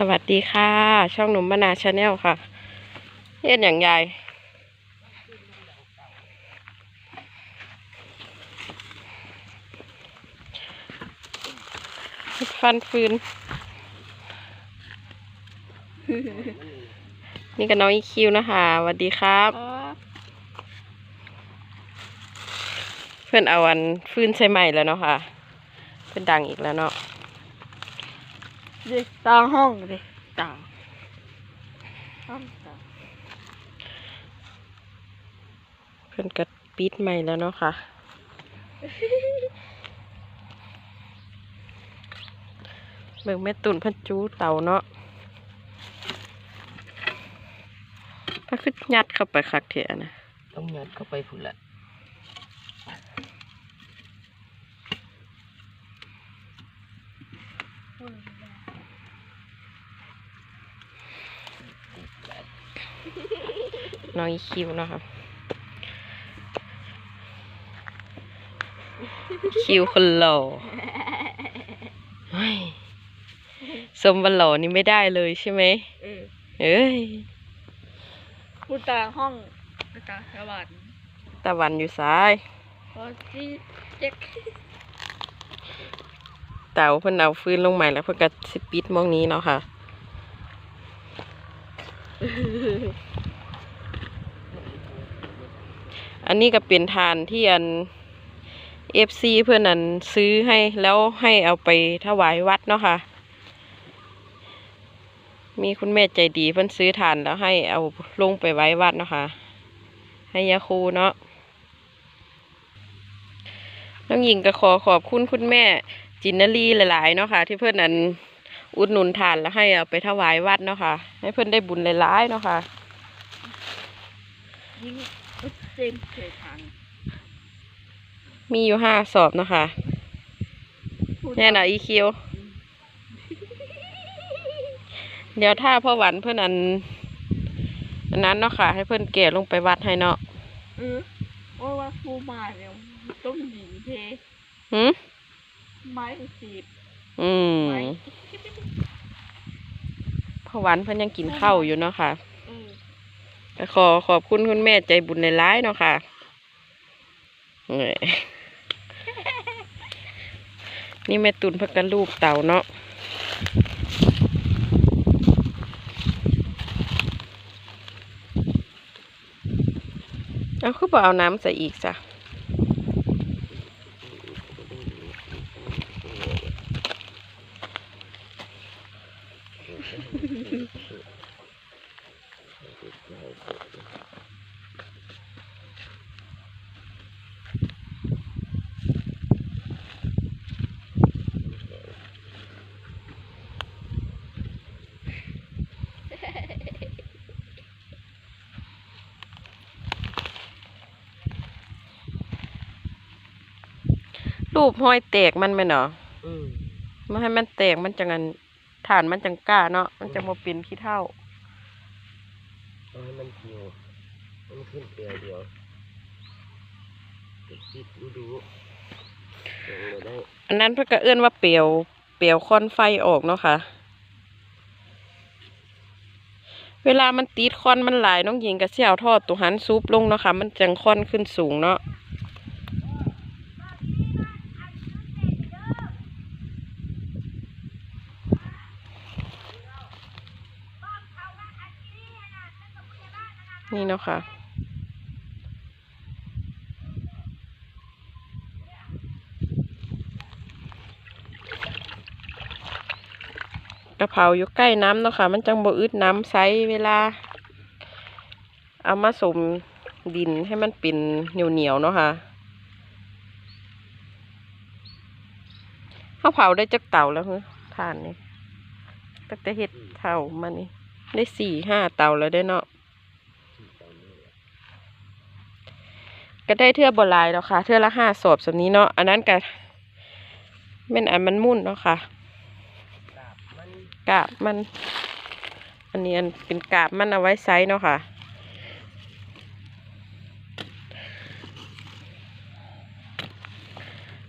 สวัสดีค่ะ ช่องหนุ่มมนาชาแนลค่ะเฮ็ดอย่างใหญ่ฟันฟืน นี่กับน้องอีคิวนะคะสวัสดีครับ เพื่อนเอาอันฟืนใช้ใหม่แล้วเนาะค่ะ เพื่อนดังอีกแล้วเนาะ ดิตางห้องดิตางห้องตางเพื่อนก็ปิดใหม่แล้วเนาะค่ะเบิ่งแม่ตุ่นเพันจูเต่าเนาะถ้าขึ้นยัดเข้าไปคักเถอะนะต้องยัดเข้าไปพุ่นละ น้องอีคิวเนาะครับคิวคนหล่อเฮ้ยสมวันหล่อนี่ไม่ได้เลยใช่ไหมเออเอ้ยพูดตางห้องตางสวรรค์ตะวันอยู่ซ้ายพอจีเจ็กเต่าเพิ่นเอาฟืนลงใหม่แล้วเพิ่นก็สิปิดหมองนี้เนาะค่ะ อันนี้ก็เป็นทานที่อันเอฟซีเพื่อนนั้นซื้อให้แล้วให้เอาไปถวายวัดเนาะค่ะ มีคุณแม่ใจดีเพิ่นซื้อทานแล้วให้เอาลงไปไว้วัดเนาะค่ะ ให้ยาคูเนาะน้องหญิงก็ขอขอบคุณคุณแม่จินนารีหลาย ๆ เนาะค่ะ ที่เพื่อนนั้น อุดหนุนทานแล้วให้เอาไปถวายวัดเนาะค่ะ ให้เพื่อนได้บุญหลายๆเนาะค่ะยิ่งเต็มเคยทางมีอยู่ห้าสอบเนาะค่ะพูดแน่นะอีคิวเดี๋ยวถ้าพ่อหวันเพื่อนอันอันนั้นเนาะค่ะ ให้เพื่อนแก่ลงไปวัดให้เนาะเออเพราะว่าฟูมาเนี่ยต้องหญิงเทหืมไม้สีบ อืมพ่อหวันเพื่อนยังกินข้าวอยู่เนาะค่ะเออก็ขอขอบคุณคุณแม่ใจบุญในร้ายเนาะค่ะนี่แม่ตุนเพื่อกันรูปเต่าเนาะเอาคือบอกเอาน้ำใส่อีกจ้ะ รูปห้อยแตกมันไหมเนาะอืมไม่ให้มันแตกมันจังอันฐานมันจังกล้าเนาะมันจะมาเป็นขี้เท่าเอาให้มันเกี่ยวมันขึ้นเปลียวเดียวติดติดดูดูลงมาได้อันนั้นเพื่อก็เอื้อนว่าเปลวเปลวควันไฟออกเนาะค่ะ เวลามันติดควันมันหลายน้องหญิงก็เสี่ยวทอดตัวหันซุปลงเนาะค่ะ มันจังควันขึ้นสูงเนาะ นี่เนาะค่ะ กระเพราอยู่ใกล้น้ำเนาะค่ะ มันจังบ่อึดน้ำใสเวลา เอามาสมดินให้มันเป็นเหนียวเหนียวๆเนาะค่ะข้าวเผาได้จักเต่าแล้วเหรอทานนี่ตั้งแต่เห็ดเท่ามานี่ได้สี่ห้าเต่าแล้วได้เนาะ ก็ได้เทื่อบ่หลายแล้วค่ะ เทื่อละห้าสอบสำนี้เนาะอันนั้นก็แม่นอันมันมุ่นเนาะค่ะกาบมัน อันนี้อันเป็นกาบมันเอาไว้ไซส์เนาะค่ะ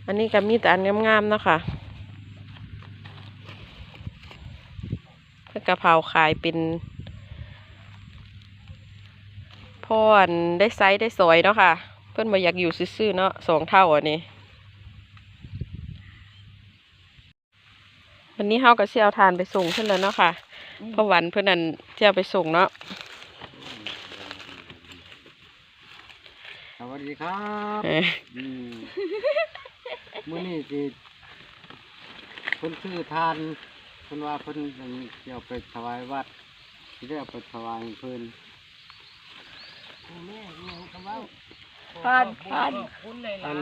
อันนี้ก็มีแต่อันงามๆเนาะค่ะเพื่อกะเพราขายเป็นพ่ออันได้ไซส์ได้สวยเนาะค่ะ พื่อนมาอยากอยู่ซื่อๆเนาะสองเท่าอันนี้วันนี้เฮาก็สิเอาทานไปส่งเพิ่นแล้วเนาะค่ะเพราะวันเพิ่นนั่นสิเอาไปส่งเนาะสวัสดีครับเอออืมมื้อนี้สิเพิ่นซื้อทานเพิ่นว่าเพิ่นอันสิเอาไปถวายวัดสิได้เอาไปถวายให้เพิ่น ผ่านผ่านอัน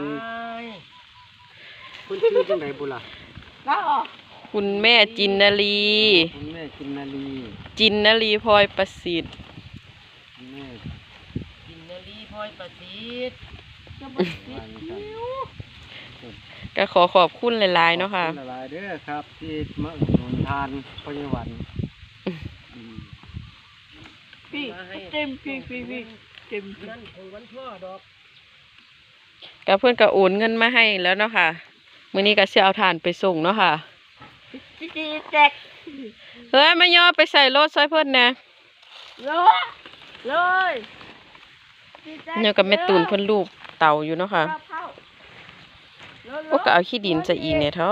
เพิ่นชื่อจังไดบุล่ะแล้วออกคุณแม่จินนาลีคุณแม่กินนาลีจินนาลีพลอยประสิทธิ์ คุณแม่กินนาลีพลอยประสิทธิ์จะบอกวางกันก็ขอขอบคุณหลายๆเนาะค่ะ ขอบณหลายๆเด้อครับ ที่มาอุดหนุนทานพยาวันอืมพี่เต็มพี่พี่พี่เต็มพี่นั่นของวันพ่อดอก ก็เพื่อนก็โอนเงินมาให้แล้วเนาะค่ะมื้อนี้ก็สิเอาทานไปส่งเนาะค่ะพี่จีแจกเฮ้ยมาย่อไปใส่รถซอยเพิ่นแหน่เลยเลยพี่แจ๊เนี่ยกับแม่ตูนเพิ่นลูกเต่าอยู่เนาะค่ะกระเพราเร็วๆพวกก็เอาขี้ดินใส่อีกเนี่ยเท้า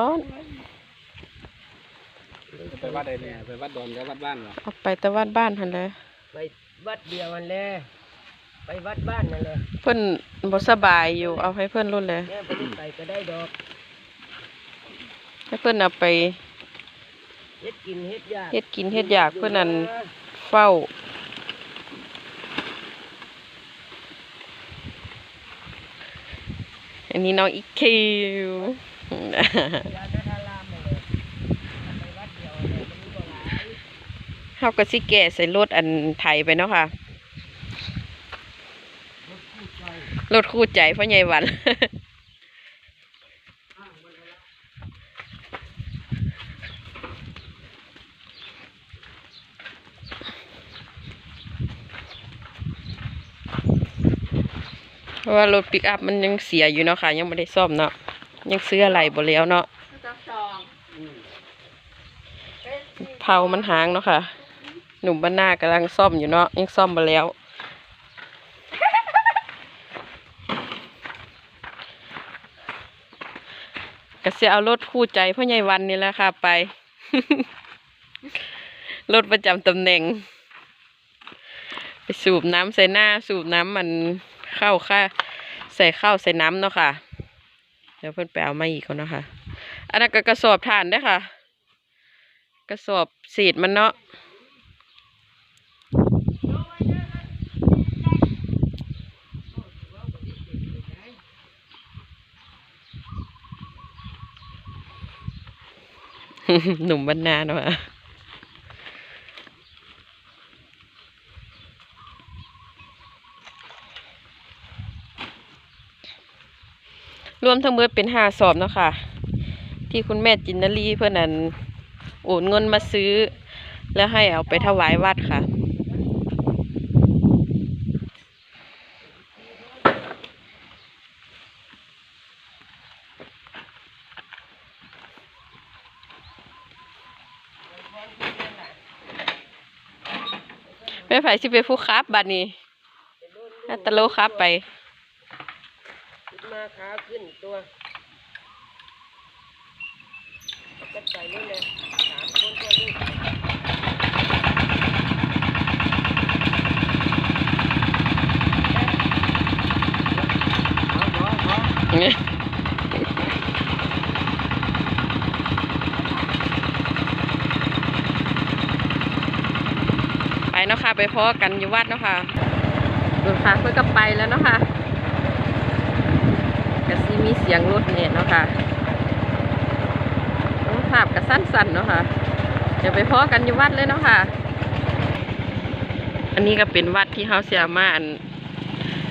ไปวัดใดเนี่ยไปวัดดอนหรือวัดบ้านเหรอเอาไปแต่วัดบ้านหั่นเลยไปวัดเดียวมันแหละ ไปวัดบ้านนั่นแหละเพิ่นบ่สบายอยู่เอาให้เพิ่นรุ่นเลยแม่ไปนี่ไปก็ได้ดอกให้เพิ่นเอาไปเฮ็ดกินเฮ็ดยากเฮ็ดกินเฮ็ดอยากเพิ่นนั่นเฝ้าอันนี้น้องอีคิวยานาทารามนั่นแหละไปวัดเดียวนั่นแหละมันมีบ่หลายเฮาก็สิแก่ใส่รถอันไทยไปเนาะค่ะ รถคู่ใจพ่อใหญ่วันเพราะว่ารถปิกอัพมันยังเสียอยู่เนาะค่ะ ยังไม่ได้ซ่อมเนาะยังซื้ออะไรบ่แล้วเนาะเผามันหางเนาะค่ะ หนุ่มบ้านหน้ากำลังซ่อมอยู่เนาะยังซ่อมมาแล้ว ก็จะเอารถคู่ใจพ่อใหญ่วันนี่แหละค่ะ ไป รถประจำตำแหน่ง ไปสูบน้ำใส่หน้า สูบน้ำมันเข้าค่ะ ใส่เข้าใส่น้ำเนาะค่ะ เดี๋ยวเพิ่อนไปเอามาอีกคนเนาะค่ะ อันนั้นก็กระสอบถ่านเด้ค่ะ กระสอบเศษมันเนาะ หนุ่มบ้านนาเนาะค่ะรวมทั้งหมดเป็นห้าสอบเนาะค่ะ ที่คุณแม่จินนารีเพื่อนนั้นโอนเงินมาซื้อ แล้วให้เอาไปถวายวัดค่ะ แม่ ไผสิเป็นผู้ครับบัดนี้ฮัตโลครับไปขึ้นมาขาขึ้นตัวก็ไปนู่นเลยสามคนตัวลูก ไปพอกันอยู่วัดเนาะค่ะรถค่ะเพื่อก็ไปแล้วเนาะค่ะกะซีมีเสียงรถเนี่ยเนาะค่ะโอ้ภาพกะสั้นๆเนาะค่ะเดี๋ยวไปพอกันอยู่วัดเลยเนาะค่ะ อันนี้ก็เป็นวัดที่เฮาเสียมาอัน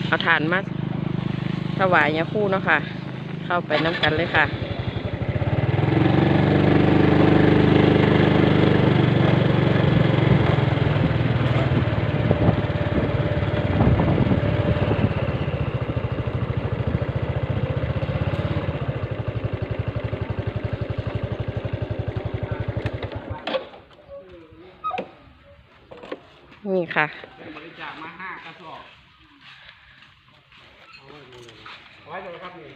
เอาฐานมาถวายยาคู่เนาะค่ะ เข้าไปน้ำกันเลยค่ะ ไว้เลยครับนี่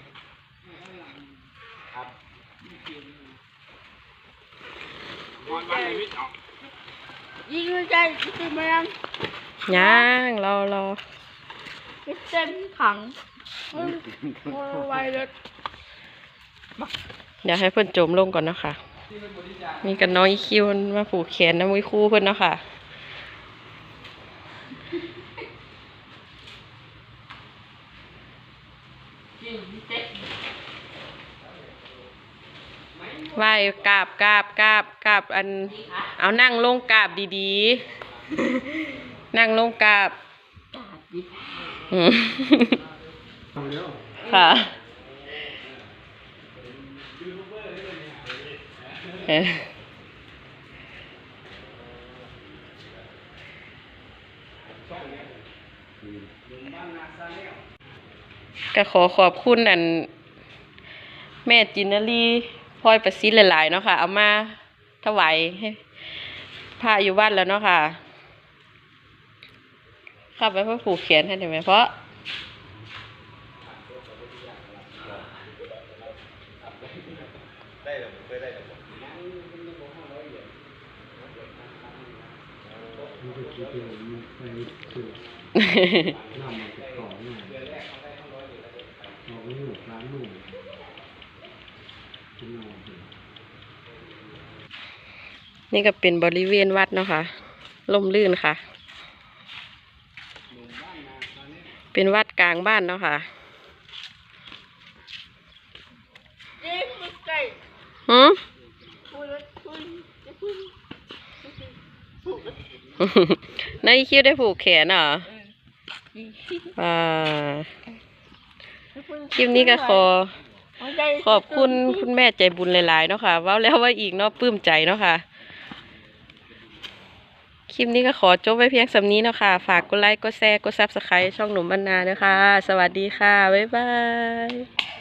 ครับวันวันเลยมิตรเอายิงไม่ใจคือแมงย่างรอรอเต็มถังมึงโอ้ยไวเลยเดี๋ยวให้เพิ่นจมลงก่อนเนาะค่ะนี่กันน้อยคิวมันมาผูกแขนน้ำมือคู่เพิ่นเนาะค่ะ ไหว้กราบกราบกราบกราบอัน เอานั่งลงกราบดีๆ นั่งลงกราบอืมค่ะเออก็ขอขอบคุณอัน แม่จินนารี พลอยประสิทธิ์หลายๆเนาะค่ะ เอามาถวายให้พระอยู่บ้านแล้วเนาะค่ะข้าไปเพื่อผูกแขนให้ได้ไหมเพราะ นี่ก็เป็นบริเวณวัดเนาะค่ะล่มลื่นค่ะ เป็นวัดกลางบ้านเนาะค่ะยิงไม่ใจหืมคุยแล้วคุยจะคุยนายคิวได้ผูกแขนเหรออ่าคลิปนี้ก็ขอ ขอบคุณคุณแม่ใจบุญหลายๆเนาะค่ะว้าแล้วว่าอีกเนาะปลื้มใจเนาะค่ะ คลิปนี้ก็ขอจบไว้เพียงสำนี้เนาะค่ะ ฝากกดไลค์ กดแชร์ กดซับสไครต์ช่องหนุ่มบรรณาเนาะค่ะ สวัสดีค่ะ บ๊ายบาย